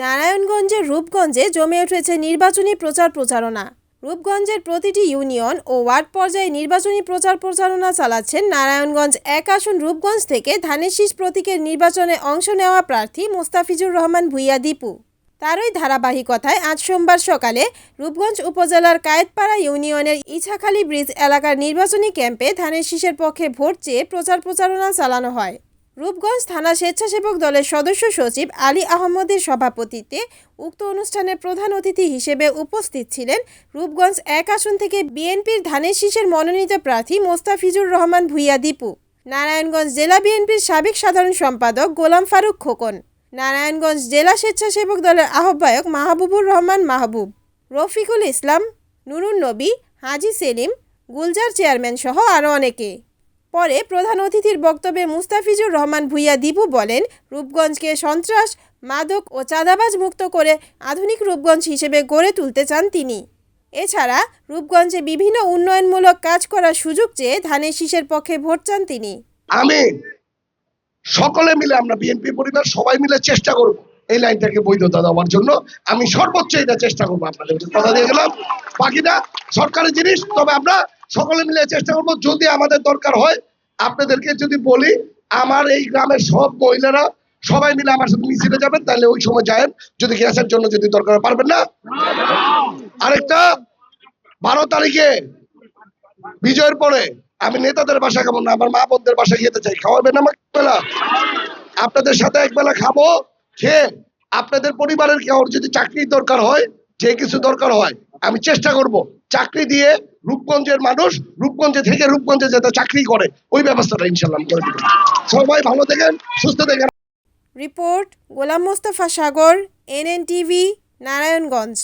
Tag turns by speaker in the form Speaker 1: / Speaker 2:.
Speaker 1: নারায়ণগঞ্জের রূপগঞ্জে জমে উঠেছে নির্বাচনী প্রচার প্রচারণা। রূপগঞ্জের প্রতিটি ইউনিয়ন ও ওয়ার্ড পর্যায়ে নির্বাচনী প্রচার প্রচারণা চালাচ্ছেন নারায়ণগঞ্জ এক আসন রূপগঞ্জ থেকে ধানের শীষ প্রতীকের নির্বাচনে অংশ নেওয়া প্রার্থী মোস্তাফিজুর রহমান ভুইয়া দীপু। তারই ধারাবাহিকতায় আজ সোমবার সকালে রূপগঞ্জ উপজেলার কায়েতপাড়া ইউনিয়নের ইছাখালী ব্রিজ এলাকার নির্বাচনী ক্যাম্পে ধানের শীষের পক্ষে ভোট চেয়ে প্রচার প্রচারণা চালানো হয়। রূপগঞ্জ থানা স্বেচ্ছাসেবক দলের সদস্য সচিব আলী আহমদের সভাপতিত্বে উক্ত অনুষ্ঠানে প্রধান অতিথি হিসেবে উপস্থিত ছিলেন রূপগঞ্জ এক আসন থেকে বিএনপির ধানের শীষের মনোনীত প্রার্থী মোস্তাফিজুর রহমান ভুইয়া দীপু, নারায়ণগঞ্জ জেলা বিএনপির সাবেক সাধারণ সম্পাদক গোলাম ফারুক খোকন, নারায়ণগঞ্জ জেলা স্বেচ্ছাসেবক দলের আহ্বায়ক মাহবুবুর রহমান মাহবুব, রফিকুল ইসলাম, নুরুন নবী, হাজি সেলিম, গুলজার চেয়ারম্যান সহ আরও অনেকে। পরে প্রধান অতিথির বক্তব্যে মুস্তাফিজুর রহমান ভুইয়া দীপু বলেন, রূপগঞ্জকে সন্ত্রাস, মাদক ও চাঁদাবাজ মুক্ত করে আধুনিক রূপগঞ্জ হিসেবে গড়ে তুলতে চান তিনি। এছাড়া রূপগঞ্জে বিভিন্ন উন্নয়নমূলক কাজ করার সুযোগ চেয়ে ধানের শীষের পক্ষে ভোট চান তিনি।
Speaker 2: আমি সকলে মিলে, আমরা বিএনপি পরিবার সবাই মিলে চেষ্টা করব এই লাইনটাকে বৈধতা দেওয়ার জন্য। আমি সর্বোচ্চ এটা চেষ্টা করব আপনাদের কথা দিয়ে গেলাম। বাকিটা সরকারি জিনিস, তবে আমরা সকলে মিলে চেষ্টা করব, যদি আমাদের দরকার হয়, আপনাদেরকে যদি বলি, আমার এই গ্রামের সব মহিলারা সবাই মিলে আমার সাথে মিছিলে যাবেন, তাহলে ওই সময় যায় যদি গ্যাসের জন্য যদি দরকার পারবেন না? আরেকটা, বারো তারিখে, বিজয়ের পরে, আমি নেতাদের বাসা খাব না, আমার মা বোনদের বাসায় খেতে চাই। খাওয়াবেন আমাকে বেলা আপনাদের সাথে একবেলা খাব, খেয়ে আপনাদের পরিবারের কেউ যদি চাকরির দরকার হয়, যে কিছু দরকার হয়, আমি চেষ্টা করব। চাকরি দিয়ে রূপগঞ্জের মানুষ, রূপগঞ্জে থেকে রূপগঞ্জে যেতে চাকরি করে, ওই ব্যবস্থাটা ইনশাল্লাহ করে দিবেন সবাই ভালো থাকেন, সুস্থ থাকেন।
Speaker 1: Report, Golam Mostafa Sagar, NNTV, Narayanganj.